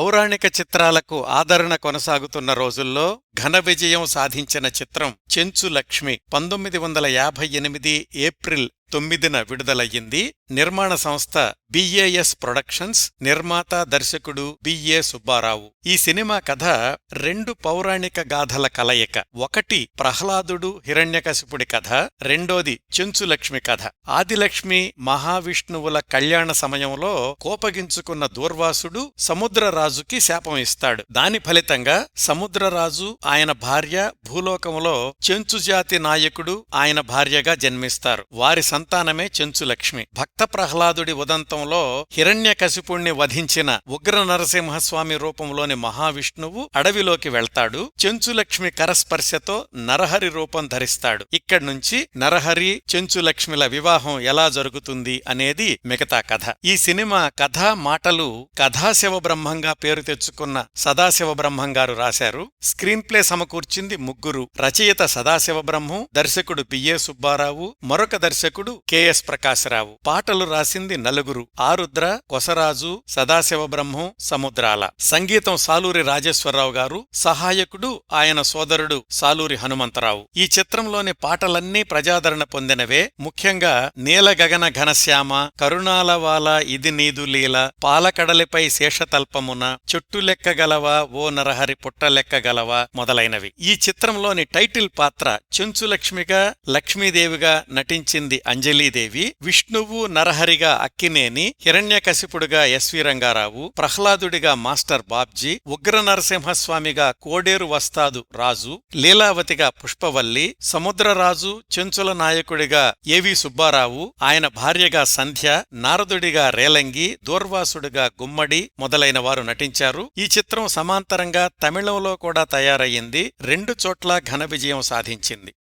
పౌరాణిక చిత్రాలకు ఆదరణ కొనసాగుతున్న రోజుల్లో ఘన విజయం సాధించిన చిత్రం చెంచు లక్ష్మి పంతొమ్మిది వందల యాభై ఎనిమిది ఏప్రిల్ తొమ్మిదిన విడుదలయ్యింది. నిర్మాణ సంస్థ బిఏఎస్ ప్రొడక్షన్స్ నిర్మాత దర్శకుడు బిఏ సుబ్బారావు. ఈ సినిమా కథ రెండు పౌరాణిక గాథల కలయిక. ఒకటి ప్రహ్లాదుడు హిరణ్యకశిపుడి కథ రెండోది చెంచులక్ష్మి కథ. ఆదిలక్ష్మి మహావిష్ణువుల కళ్యాణ సమయంలో కోపగించుకున్న దూర్వాసుడు సముద్రరాజుకి శాపం ఇస్తాడు. దాని ఫలితంగా సముద్రరాజు ఆయన భార్య భూలోకంలో చెంచుజాతి నాయకుడు ఆయన భార్యగా జన్మిస్తారు. వారి సంతానమే చెంచులక్ష్మి. భక్త ప్రహ్లాదుడి ఉదంతం ఉదంతంలో హిరణ్యకశిపుణ్ణి వధించిన ఉగ్ర నరసింహస్వామి రూపంలోని మహావిష్ణువు అడవిలోకి వెళ్తాడు. చెంచులక్ష్మి కరస్పర్శతో నరహరి రూపం ధరిస్తాడు. ఇక్కడ్నుంచి నరహరి చెంచులక్ష్మిల వివాహం ఎలా జరుగుతుంది అనేది మిగతా కథ. ఈ సినిమా కథా మాటలు కథాశివ బ్రహ్మంగా పేరు తెచ్చుకున్న సదాశివ బ్రహ్మం గారు రాశారు. స్క్రీన్ ప్లే సమకూర్చింది ముగ్గురు. రచయిత సదాశివ బ్రహ్మం దర్శకుడు పిఏ సుబ్బారావు మరొక దర్శకుడు కెఎస్ ప్రకాశరావు. పాటలు రాసింది నలుగురు. ఆరుద్ర కొసరాజు సదాశివబ్రహ్మం సముద్రాల. సంగీతం సాలూరి రాజేశ్వరరావు గారు సహాయకుడు ఆయన సోదరుడు సాలూరి హనుమంతరావు. ఈ చిత్రంలోని పాటలన్నీ ప్రజాదరణ పొందినవే. ముఖ్యంగా నీలగగన ఘనశ్యామ కరుణాలవాల ఇది నీదు లీల పాలకడలిపై శేషతల్పమున చెట్టులెక్కగలవా ఓ నరహరి పుట్టలెక్కగలవా మొదలైనవి. ఈ చిత్రంలోని టైటిల్ పాత్ర చెంచులక్ష్మిగా లక్ష్మీదేవిగా నటించింది అంజలీదేవి విష్ణువు నరహరిగా అక్కినేని హిరణ్యకశిపుడుగా ఎస్వి రంగారావు ప్రహ్లాదుడిగా మాస్టర్ బాబ్జీ ఉగ్ర నరసింహస్వామిగా కోడేరు వస్తాదు రాజు లీలావతిగా పుష్పవల్లి సముద్రరాజు చెంచుల నాయకుడిగా ఏవి సుబ్బారావు ఆయన భార్యగా సంధ్య నారదుడిగా రేలంగి దూర్వాసుడిగా గుమ్మడి మొదలైన వారు నటించారు. ఈ చిత్రం సమాంతరంగా తమిళంలో కూడా తయారయ్యింది. రెండు చోట్ల ఘన విజయం సాధించింది.